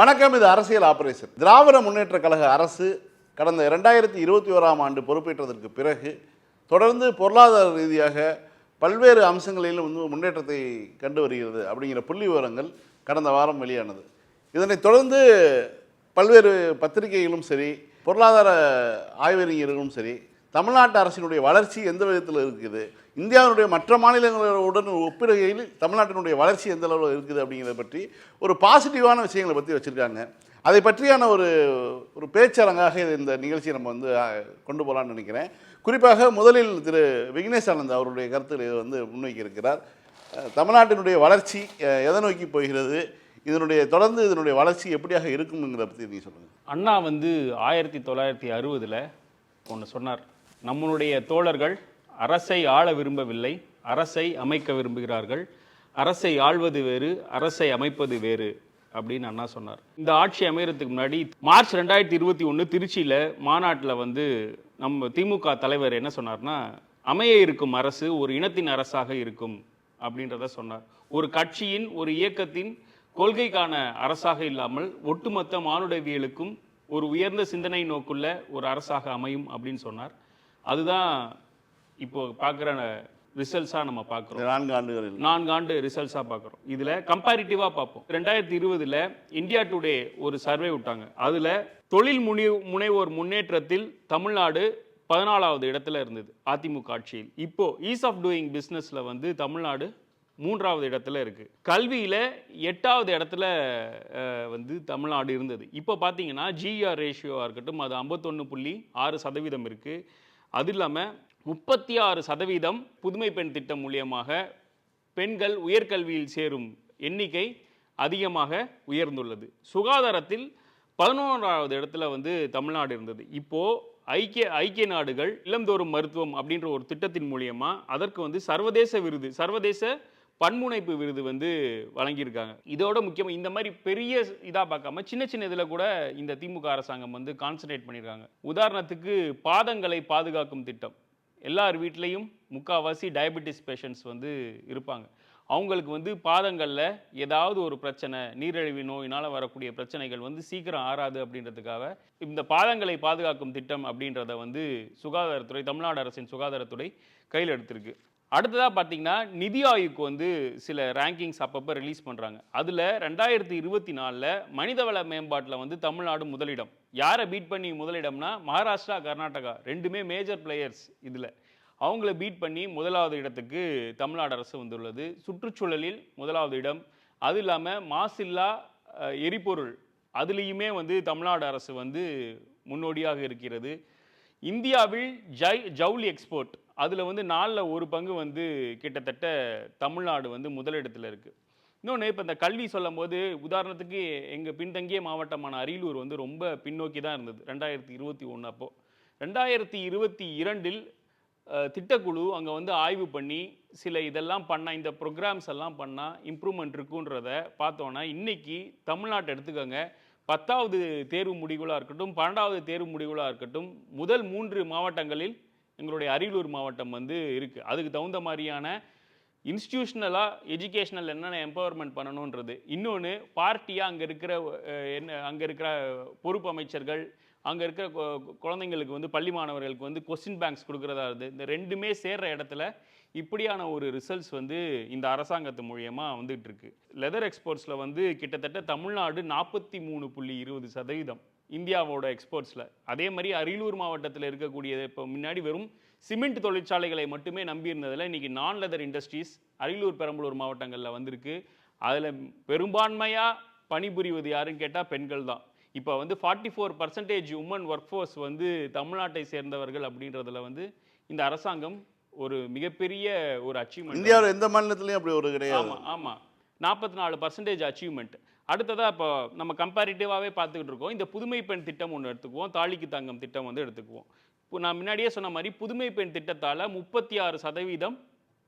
வணக்கம் இது அரசியல் ஆபரேஷன். திராவிட முன்னேற்ற கழக அரசு கடந்த இரண்டாயிரத்தி இருபத்தி ஓராம் ஆண்டு பொறுப்பேற்றதற்கு பிறகு தொடர்ந்து பொருளாதார ரீதியாக பல்வேறு அம்சங்களிலும் வந்து முன்னேற்றத்தை கண்டு வருகிறது அப்படிங்கிற புள்ளி விவரங்கள் கடந்த வாரம் வெளியானது. இதனை தொடர்ந்து பல்வேறு பத்திரிகைகளும் சரி பொருளாதார ஆய்வறிஞர்களும் சரி தமிழ்நாட்டு அரசினுடைய வளர்ச்சி எந்த விதத்தில் இருக்குது? இந்தியாவினுடைய மற்ற மாநிலங்களுடன் ஒப்பிடுகையில் தமிழ்நாட்டினுடைய வளர்ச்சி எந்த அளவில் இருக்குது அப்படிங்கிறத பற்றி ஒரு பாசிட்டிவான விஷயங்களை பற்றி வச்சுருக்காங்க. அதை பற்றியான ஒரு ஒரு பேச்சரங்காக இது இந்த நிகழ்ச்சியை நம்ம வந்து கொண்டு போகலான்னு நினைக்கிறேன். குறிப்பாக முதலில் திரு விக்னேஷ் ஆனந்த் அவருடைய கருத்துக்களை வந்து முன்வைக்கியிருக்கிறார் தமிழ்நாட்டினுடைய வளர்ச்சி எதை நோக்கி போகிறது? இதனுடைய தொடர்ந்து இதனுடைய வளர்ச்சி எப்படியாக இருக்குங்கிறத பற்றி நீங்கள் சொல்லுங்கள் அண்ணா வந்து ஆயிரத்தி தொள்ளாயிரத்தி அறுபதில் ஒன்று சொன்னார். நம்மளுடைய தோழர்கள் அரசை ஆள விரும்பவில்லை அரசை அமைக்க விரும்புகிறார்கள். அரசை ஆள்வது வேறு அரசை அமைப்பது வேறு அப்படின்னு அண்ணா சொன்னார். இந்த ஆட்சி அமையறதுக்கு முன்னாடி மார்ச் ரெண்டாயிரத்தி இருபத்தி ஒன்று திருச்சியில் மாநாட்டில் வந்து நம்ம திமுக தலைவர் என்ன சொன்னார்னா அமைய இருக்கும் அரசு ஒரு இனத்தின் அரசாக இருக்கும் அப்படின்றத சொன்னார். ஒரு கட்சியின் ஒரு இயக்கத்தின் கொள்கைக்கான அரசாக இல்லாமல் ஒட்டுமொத்த மானுடவியலுக்கும் ஒரு உயர்ந்த சிந்தனை நோக்குள்ள ஒரு அரசாக அமையும் அப்படின்னு சொன்னார். அதுதான் இப்போ பார்க்குற ரிசல்ட்ஸாக நம்ம பார்க்குறோம். நான்கு ஆண்டுகளில் நான்கு ஆண்டு ரிசல்ட்ஸாக பார்க்குறோம். இதில் கம்பேரிட்டிவாக பார்ப்போம். ரெண்டாயிரத்தி இருபதில் இந்தியா டுடே ஒரு சர்வே விட்டாங்க. அதில் தொழில் முனி முனைவோர் முன்னேற்றத்தில் தமிழ்நாடு பதினாலாவது இடத்துல இருந்தது அதிமுக ஆட்சியில். இப்போ ஈஸ் ஆஃப் டூயிங் பிஸ்னஸில் வந்து தமிழ்நாடு மூன்றாவது இடத்துல இருக்கு. கல்வியில எட்டாவது இடத்துல வந்து தமிழ்நாடு இருந்தது. இப்போ பார்த்தீங்கன்னா ஜிஆர் ரேஷியோவாக இருக்கட்டும் அது ஐம்பத்தொன்று புள்ளி ஆறு சதவீதம் இருக்கு. அது இல்லாமல் முப்பத்தி ஆறு சதவீதம் புதுமை பெண் திட்டம் மூலியமாக பெண்கள் உயர்கல்வியில் சேரும் எண்ணிக்கை அதிகமாக உயர்ந்துள்ளது. சுகாதாரத்தில் பதினோராவது இடத்துல வந்து தமிழ்நாடு இருந்தது. இப்போது ஐக்கிய ஐக்கிய நாடுகள் இளந்தோறும் மருத்துவம் அப்படின்ற ஒரு திட்டத்தின் மூலியமாக அதற்கு வந்து சர்வதேச விருது சர்வதேச பன்முனைப்பு விருது வந்து வழங்கியிருக்காங்க. இதோட முக்கியமாக இந்த மாதிரி பெரிய இதாக பார்க்காம சின்ன சின்ன இதில் கூட இந்த திமுக அரசாங்கம் வந்து கான்சன்ட்ரேட் பண்ணியிருக்காங்க. உதாரணத்துக்கு பாதங்களை பாதுகாக்கும் திட்டம். எல்லார் வீட்லேயும் முக்கால்வாசி டயபெட்டிஸ் பேஷண்ட்ஸ் வந்து இருப்பாங்க. அவங்களுக்கு வந்து பாதங்களில் ஏதாவது ஒரு பிரச்சனை நீரிழிவு நோயினால் வரக்கூடிய பிரச்சனைகள் வந்து சீக்கிரம் ஆறாது அப்படின்றதுக்காக இந்த பாதங்களை பாதுகாக்கும் திட்டம் அப்படின்றத வந்து சுகாதாரத்துறை தமிழ்நாடு அரசின் சுகாதாரத்துறை கையில் எடுத்திருக்கு. அடுத்ததாக பார்த்தீங்கன்னா நிதி ஆயுக்கு வந்து சில ரேங்கிங்ஸ் அப்பப்போ ரிலீஸ் பண்ணுறாங்க அதில் ரெண்டாயிரத்தி இருபத்தி நாலில் மனிதவள மேம்பாட்டில் வந்து தமிழ்நாடு முதலிடம். யாரை பீட் பண்ணி முதலிடம்னா மகாராஷ்டிரா கர்நாடகா ரெண்டுமே மேஜர் பிளேயர்ஸ் இதில். அவங்கள பீட் பண்ணி முதலாவது இடத்துக்கு தமிழ்நாடு அரசு வந்துள்ளது. சுற்றுச்சூழலில் முதலாவது இடம். அது இல்லாமல் மாசில்லா எரிபொருள் அதுலேயுமே வந்து தமிழ்நாடு அரசு வந்து முன்னோடியாக இருக்கிறது. இந்தியாவில் ஜை ஜவுளி எக்ஸ்போர்ட் அதில் வந்து நாலில் ஒரு பங்கு வந்து கிட்டத்தட்ட தமிழ்நாடு வந்து முதலிடத்தில் இருக்குது இன்னொன்று இப்போ இந்த கல்வி சொல்லும் போது உதாரணத்துக்கு எங்கள் பின்தங்கிய மாவட்டமான அரியலூர் வந்து ரொம்ப பின்னோக்கி தான் இருந்தது ரெண்டாயிரத்தி இருபத்தி ஒன்று அப்போது ரெண்டாயிரத்தி இருபத்தி இரண்டில் திட்டக்குழு அங்கே வந்து ஆய்வு பண்ணி சில இதெல்லாம் பண்ணால் இந்த ப்ரோக்ராம்ஸ் எல்லாம் பண்ணால் இம்ப்ரூவ்மெண்ட் இருக்குன்றத பார்த்தோன்னா இன்னைக்கு தமிழ்நாட்டை எடுத்துக்கோங்க பத்தாவது தேர்வு முடிவுகளாக இருக்கட்டும் பன்னெண்டாவது தேர்வு முடிவுகளாக இருக்கட்டும் முதல் மூன்று மாவட்டங்களில் எங்களுடைய அரியலூர் மாவட்டம் வந்து இருக்குது அதுக்கு தகுந்த மாதிரியான இன்ஸ்டியூஷனலாக எஜுகேஷனல் என்னென்ன எம்பவர்மெண்ட் பண்ணணுன்றது. இன்னொன்று பார்ட்டியாக அங்கே இருக்கிற என்ன அங்கே இருக்கிற பொறுப்பு அமைச்சர்கள் அங்கே இருக்கிற கொ- குழந்தைங்களுக்கு வந்து பள்ளி மாணவர்களுக்கு வந்து கொஸ்டின் பேங்க்ஸ் கொடுக்குறதா இருக்குது இந்த ரெண்டுமே சேர்ற இடத்துல இப்படியான ஒரு ரிசல்ட்ஸ் வந்து இந்த அரசாங்கத்து மூலியமாக வந்துட்டு இருக்கு. லெதர் எக்ஸ்போர்ட்ஸில் வந்து கிட்டத்தட்ட தமிழ்நாடு நாற்பத்தி மூணு புள்ளி இருபது சதவீதம். இந்தியாவோட எக்ஸ்போர்ட்ஸில் அதே மாதிரி அரியலூர் மாவட்டத்தில் இருக்கக்கூடிய இப்போ முன்னாடி வெறும் சிமெண்ட் தொழிற்சாலைகளை மட்டுமே நம்பி இருந்ததில் இன்னைக்கு நான் லெதர் இண்டஸ்ட்ரீஸ் அரியலூர் பெரம்பலூர் மாவட்டங்களில் வந்திருக்கு. அதில் பெரும்பான்மையாக பணிபுரிவது யாருன்னு கேட்டால் பெண்கள் தான். இப்போ வந்து forty four percentage women work force வந்து தமிழ்நாட்டை சேர்ந்தவர்கள் அப்படின்றதுல வந்து இந்த அரசாங்கம் ஒரு மிகப்பெரிய ஒரு அச்சீவ்மெண்ட் இந்தியாவில் எந்த மாநிலத்திலையும் அப்படி ஒரு கிடையாது. ஆமாம் ஆமாம் நாற்பத்தி நாலு பர்சன்டேஜ் அச்சீவ்மெண்ட் அடுத்ததாக இப்போ நம்ம கம்பேரிட்டிவாகவே பார்த்துக்கிட்டு இருக்கோம். இந்த புதுமை பெண் திட்டம் ஒன்று எடுத்துக்குவோம். தாலிக்கு தங்கம் திட்டம் வந்து எடுத்துக்குவோம். இப்போ நான் முன்னாடியே சொன்ன மாதிரி புதுமை பெண் திட்டத்தால் முப்பத்தி ஆறு சதவீதம்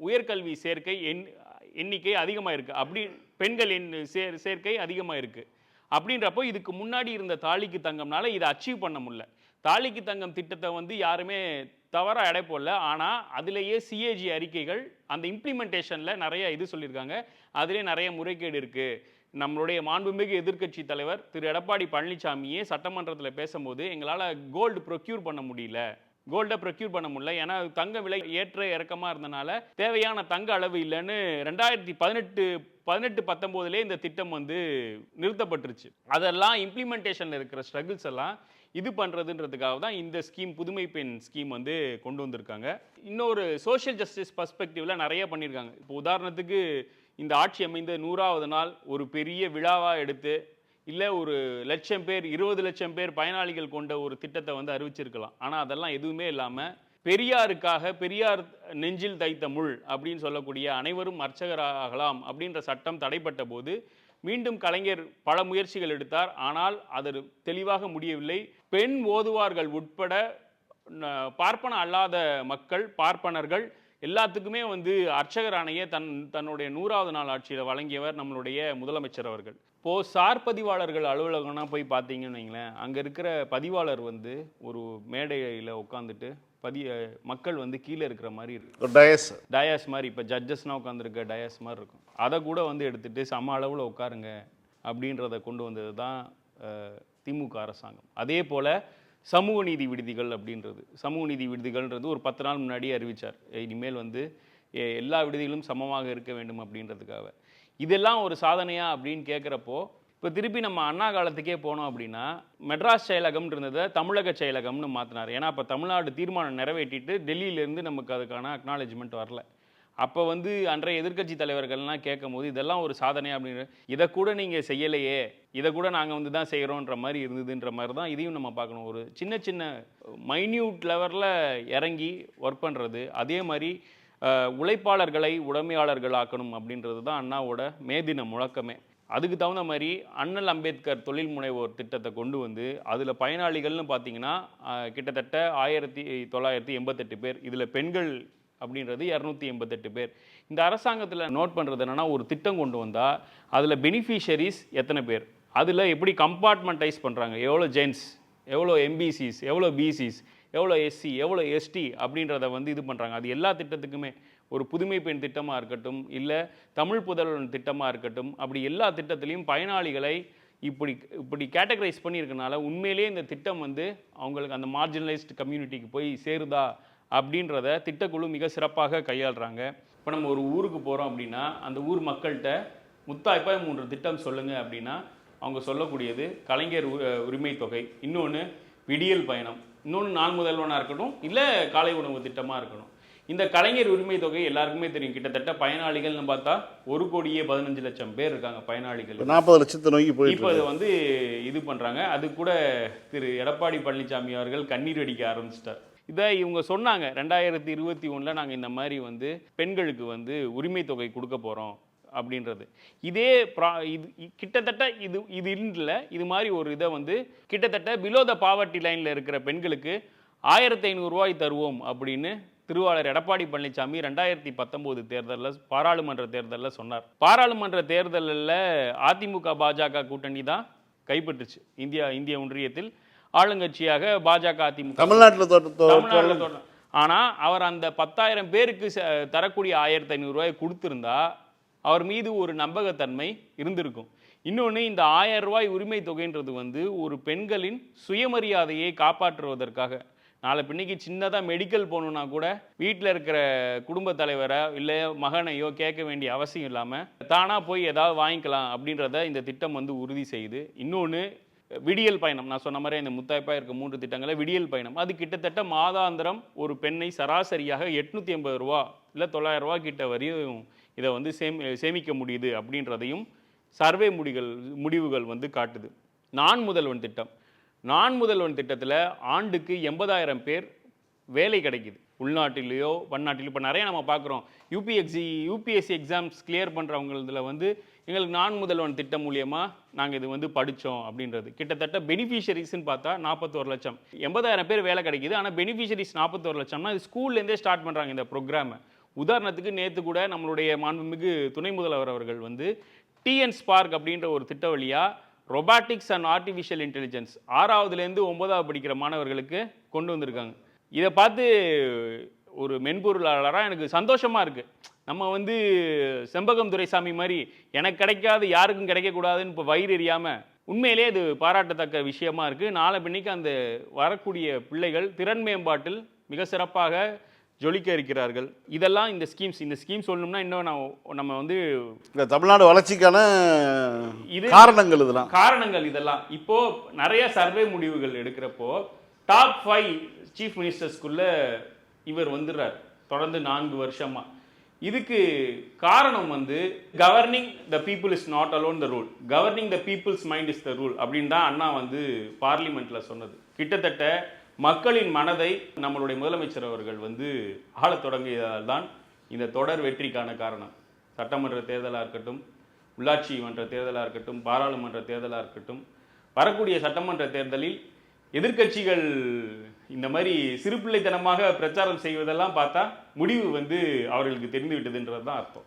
உயர்கல்வி சேர்க்கை எண் எண்ணிக்கை அதிகமாக இருக்குது அப்படி பெண்கள் எண் சேர் சேர்க்கை அதிகமாக இருக்குது அப்படின்றப்போ இதுக்கு முன்னாடி இருந்த தாலிக்கு தங்கம்னால இதை அச்சீவ் பண்ண முடியல. தாலிக்கு தங்கம் திட்டத்தை வந்து யாருமே தவறாக எடை போடல. ஆனால் அதிலேயே சிஏஜி அறிக்கைகள் அந்த இம்ப்ளிமெண்டேஷனில் நிறைய இது சொல்லியிருக்காங்க. அதுலேயே நிறைய முறைகேடு இருக்குது நம்மளுடைய மாண்புமிகு எதிர்க்கட்சி தலைவர் திரு எடப்பாடி பழனிசாமியே சட்டமன்றத்தில் பேசும்போது எங்களால் கோல்டு ப்ரொக்யூர் பண்ண முடியல. கோல்டை ப்ரொக்யூர் பண்ண முடியல. ஏன்னா தங்க விலை ஏற்ற இறக்கமாக இருந்தனால தேவையான தங்க அளவு இல்லைன்னு ரெண்டாயிரத்தி பதினெட்டு பதினெட்டு பத்தொம்போதுலேயே இந்த திட்டம் வந்து நிறுத்தப்பட்டுருச்சு. அதெல்லாம் இம்ப்ளிமெண்டேஷனில் இருக்கிற ஸ்ட்ரகிள்ஸ் எல்லாம் இது பண்ணுறதுன்றதுக்காக தான் இந்த ஸ்கீம் புதுமை பெண் ஸ்கீம் வந்து கொண்டு வந்திருக்காங்க. இன்னொரு சோஷியல் ஜஸ்டிஸ் பர்ஸ்பெக்டிவில் நிறைய பண்ணியிருக்காங்க இப்போ உதாரணத்துக்கு இந்த ஆட்சி அமைந்த நூறாவது நாள் ஒரு பெரிய விழாவாக எடுத்து இல்லை ஒரு லட்சம் பேர் இருபது லட்சம் பேர் பயனாளிகள் கொண்ட ஒரு திட்டத்தை வந்து அறிவிச்சிருக்கலாம். ஆனால் அதெல்லாம் எதுவுமே இல்லாமல் பெரியாருக்காக பெரியார் நெஞ்சில் தைத்த முள் அப்படின்னு சொல்லக்கூடிய அனைவரும் அர்ச்சகராகலாம் அப்படின்ற சட்டம் தடைப்பட்ட போது மீண்டும் கலைஞர் பல முயற்சிகள் எடுத்தார். ஆனால் அது தெளிவாக முடியவில்லை. பெண் ஓதுவார்கள் உட்பட பார்ப்பன அல்லாத மக்கள் பார்ப்பனர்கள் எல்லாத்துக்குமே வந்து அர்ச்சகர் ஆணையை தன் தன்னுடைய நூறாவது நாள் ஆட்சியில் வழங்கியவர் நம்மளுடைய முதலமைச்சர் அவர்கள். இப்போ சார் பதிவாளர்கள் அலுவலகம்னா போய் பார்த்தீங்கன்னு வைங்களேன் அங்கே இருக்கிற பதிவாளர் வந்து ஒரு மேடையில் உட்காந்துட்டு பதி மக்கள் வந்து கீழே இருக்கிற மாதிரி இருக்கு. ஒரு டயஸ். டயாஸ் மாதிரி இப்போ ஜட்ஜஸ்னால் உட்காந்துருக்க டயாஸ் மாதிரி இருக்கும். அதை கூட வந்து எடுத்துட்டு சம அளவில் உட்காருங்க அப்படின்றத கொண்டு வந்தது தான் திமுக அரசாங்கம். அதே போல் சமூக நீதி விடுதிகள் அப்படின்றது. சமூக நீதி விடுதிகள்ன்றது ஒரு பத்து நாள் முன்னாடியே அறிவிச்சார். இனிமேல் வந்து எல்லா விடுதிகளும் சமமாக இருக்க வேண்டும் அப்படின்றதுக்காக. இதெல்லாம் ஒரு சாதனையா அப்படின்னு கேட்குறப்போ இப்போ திருப்பி நம்ம அண்ணா காலத்துக்கே போனோம் அப்படின்னா மெட்ராஸ் செயலகம் இருந்ததை தமிழக செயலகம்னு மாற்றினார் ஏன்னா அப்போ தமிழ்நாடு தீர்மானம் நிறைவேற்றிட்டு டெல்லியிலேருந்து நமக்கு அதுக்கான அக்னாலேஜ்மெண்ட் வரல. அப்போ வந்து அன்றைய எதிர்க்கட்சி தலைவர்கள்லாம் கேட்கும் போது இதெல்லாம் ஒரு சாதனை அப்படின்ற இதை கூட நீங்கள் செய்யலையே. இதை கூட நாங்கள் வந்து தான் செய்கிறோன்ற மாதிரி இருந்ததுன்ற மாதிரி தான் இதையும் நம்ம பார்க்கணும். ஒரு சின்ன சின்ன மைன்யூட் லெவலில் இறங்கி ஒர்க் பண்ணுறது அதே மாதிரி உழைப்பாளர்களை உடைமையாளர்களாக்கணும் அப்படின்றது தான் அண்ணாவோட மேதின முழக்கமே. அதுக்கு தகுந்த மாதிரி அண்ணல் அம்பேத்கர் தொழில் முனைவோர் திட்டத்தை கொண்டு வந்து அதில் பயனாளிகள்னு பார்த்தீங்கன்னா கிட்டத்தட்ட ஆயிரத்தி தொள்ளாயிரத்தி எண்பத்தெட்டு பேர். இதில் பெண்கள் அப்படின்றது இரநூத்தி எண்பத்தெட்டு பேர். இந்த அரசாங்கத்தில் நோட் பண்ணுறது என்னென்னா ஒரு திட்டம் கொண்டு வந்தால் அதில் பெனிஃபிஷரிஸ் எத்தனை பேர்? அதில் எப்படி கம்பார்ட்மெண்டைஸ் பண்ணுறாங்க எவ்வளோ ஜென்ஸ் எவ்வளோ எம்பிசிஸ் எவ்வளோ பிசிஸ் எவ்வளோ எஸ்சி எவ்வளோ எஸ்டி அப்படின்றத வந்து இது பண்ணுறாங்க அது எல்லா திட்டத்துக்குமே. ஒரு புதுமை பெண் திட்டமாக இருக்கட்டும் இல்லை தமிழ் புதல்வன் திட்டமாக இருக்கட்டும் அப்படி எல்லா திட்டத்திலையும் பயனாளிகளை இப்படி இப்படி கேட்டகரைஸ் பண்ணியிருக்கனால உண்மையிலேயே இந்த திட்டம் வந்து அவங்களுக்கு அந்த மார்ஜினலைஸ்டு கம்யூனிட்டிக்கு போய் சேருதா அப்படின்றத திட்டக்குழு மிக சிறப்பாக கையாளுறாங்க. இப்போ நம்ம ஒரு ஊருக்கு போகிறோம் அப்படின்னா அந்த ஊர் மக்கள்கிட்ட முத்தாய்ப்பாய் மூன்று திட்டம் சொல்லுங்க அப்படின்னா அவங்க சொல்லக்கூடியது கலைஞர் உரிமை தொகை இன்னொன்று விடியல் பயணம் இன்னொன்று நான் முதல்வனாக இருக்கட்டும் இல்லை காலை உணவு திட்டமாக இருக்கணும். இந்த கலைஞர் உரிமை தொகை எல்லாருக்குமே தெரியும். கிட்டத்தட்ட பயனாளிகள்னு பார்த்தா ஒரு கோடியே பதினஞ்சு லட்சம் பேர் இருக்காங்க பயனாளிகள். நாற்பது லட்சத்தை நோக்கி போயிட்டு இப்போ அது வந்து இது பண்றாங்க. அது கூட திரு எடப்பாடி பழனிசாமி அவர்கள் கண்ணீர் அடிக்க ஆரம்பிச்சிட்டார். இதை இவங்க சொன்னாங்க. ரெண்டாயிரத்தி இருபத்தி ஒன்றில் நாங்கள் இந்த மாதிரி வந்து பெண்களுக்கு வந்து உரிமை தொகை கொடுக்க போகிறோம் அப்படின்றது. இதே ப்ரா- இது கிட்டத்தட்ட இது இது இல்லை. இது மாதிரி ஒரு இதை வந்து கிட்டத்தட்ட பிலோ த பாவர்ட்டி லைனில் இருக்கிற பெண்களுக்கு ஆயிரத்தி ஐநூறுரூவாய் தருவோம் அப்படின்னு திருவாளர் எடப்பாடி பழனிசாமி ரெண்டாயிரத்தி பத்தொம்போது தேர்தலில் பாராளுமன்ற தேர்தலில் சொன்னார். பாராளுமன்ற தேர்தலில் அதிமுக பாஜக கூட்டணி தான் கைப்பற்றுச்சு. இந்தியா இந்திய ஒன்றியத்தில் ஆளுங்கட்சியாக பாஜக அதிமுக. தமிழ்நாட்டில் தமிழ்நாட்டுல தோட்டம் ஆனா அவர் அந்த பத்தாயிரம் பேருக்கு தரக்கூடிய ஆயிரத்தி ஐநூறு ரூபாய் கொடுத்திருந்தா அவர் மீது ஒரு நம்பகத்தன்மை இருந்திருக்கும். இன்னொன்று இந்த ஆயிரம் ரூபாய் உரிமை தொகைன்றது வந்து ஒரு பெண்களின் சுயமரியாதையை காப்பாற்றுவதற்காக. நாளை பின்னைக்கு சின்னதாக மெடிக்கல் போகணுன்னா கூட வீட்டில் இருக்கிற குடும்ப தலைவரை இல்லை மகனையோ கேட்க வேண்டிய அவசியம் இல்லாமல் தானாக போய் ஏதாவது வாங்கிக்கலாம் அப்படின்றத இந்த திட்டம் வந்து உறுதி செய்யுது. இன்னொன்று விடியல் பயணம். நான் சொன்ன மாதிரி இந்த முத்தாய்ப்பா இருக்க மூன்று திட்டங்களை விடியல் பயணம். அது கிட்டத்தட்ட மாதாந்திரம் ஒரு பெண்ணை சராசரியாக எட்நூற்றி ஐம்பது ரூபா இல்லை தொள்ளாயிரம் ரூபா கிட்ட வரையும் இதை வந்து சேமி சேமிக்க முடியுது அப்படின்றதையும் சர்வே முடிகள் முடிவுகள் வந்து காட்டுது. நான் முதல்வன் திட்டம். நான் முதல்வன் திட்டத்தில் ஆண்டுக்கு எண்பதாயிரம் பேர் வேலை கிடைக்குது. உள்நாட்டிலேயோ பன்னாட்டிலையோ இப்போ நிறைய நம்ம பார்க்குறோம் யூபிஎஸ்சி யூபிஎஸ்சி எக்ஸாம்ஸ் கிளியர் பண்ணுறவங்களதுல வந்து எங்களுக்கு நான் முதல்வன் திட்டம் மூலியமாக நாங்கள் இது வந்து படித்தோம் அப்படின்றது. கிட்டத்தட்ட பெனிஃபிஷரிஸ்ன்னு பார்த்தா நாற்பத்தோரு லட்சம். எண்பதாயிரம் பேர் வேலை கிடைக்குது. ஆனால் பெனிஃபிஷரிஸ் நாற்பத்தோரு லட்சம்னா இது ஸ்கூல்லேருந்தே ஸ்டார்ட் பண்ணுறாங்க இந்த ப்ரோக்ராமை உதாரணத்துக்கு நேற்று கூட நம்மளுடைய மாண்புமிகு துணை முதல்வர் அவர்கள் வந்து டிஎன் ஸ்பார்க் அப்படின்ற ஒரு திட்ட வழியாக ரொபாட்டிக்ஸ் அண்ட் ஆர்டிஃபிஷியல் இன்டெலிஜென்ஸ் ஆறாவதுலேருந்து ஒன்பதாவது படிக்கிற மாணவர்களுக்கு கொண்டு வந்திருக்காங்க. இதை பார்த்து ஒரு மென்பொருளாளராக எனக்கு சந்தோஷமாக இருக்குது நம்ம வந்து செம்பகம் துரைசாமி மாதிரி எனக்கு கிடைக்காது யாருக்கும் கிடைக்கக்கூடாதுன்னு இப்போ வயிறு எறியாம உண்மையிலே அது பாராட்டத்தக்க விஷயமா இருக்கு. நாளை பின்னைக்கு அந்த வரக்கூடிய பிள்ளைகள் திறன் மேம்பாட்டில் மிக சிறப்பாக ஜொலிக்க இருக்கிறார்கள். இதெல்லாம் இந்த ஸ்கீம்ஸ் இந்த ஸ்கீம் சொல்லணும்னா இன்னும் நான் நம்ம வந்து இந்த தமிழ்நாடு வளர்ச்சிக்கான இது- காரணங்கள் இதெல்லாம். காரணங்கள் இதெல்லாம். இப்போ நிறைய சர்வே முடிவுகள் எடுக்கிறப்போ டாப் ஃபைவ் சீஃப் மினிஸ்டர்ஸ்குள்ள இவர் வந்துடுறார். தொடர்ந்து நான்கு வருஷமா. இதுக்கு காரணம் வந்து governing the people is not alone the rule governing the people's mind is the rule அப்படின்னு தான் அண்ணா வந்து பார்லிமெண்ட்டில் சொன்னது. கிட்டத்தட்ட மக்களின் மனதை நம்மளுடைய முதலமைச்சர் அவர்கள் வந்து ஆளத் தொடங்கியதால் தான் இந்த தொடர் வெற்றிக்கான காரணம். சட்டமன்ற தேர்தலாக இருக்கட்டும் உள்ளாட்சி மன்ற தேர்தலாக இருக்கட்டும் பாராளுமன்ற தேர்தலாக இருக்கட்டும் வரக்கூடிய சட்டமன்ற தேர்தலில் எதிர்க்கட்சிகள் இந்த மாதிரி சிறுபிள்ளைத்தனமாக பிரச்சாரம் செய்வதெல்லாம் பார்த்தா முடிவு வந்து அவர்களுக்கு தெரிந்து விட்டதுன்றது தான் அர்த்தம்.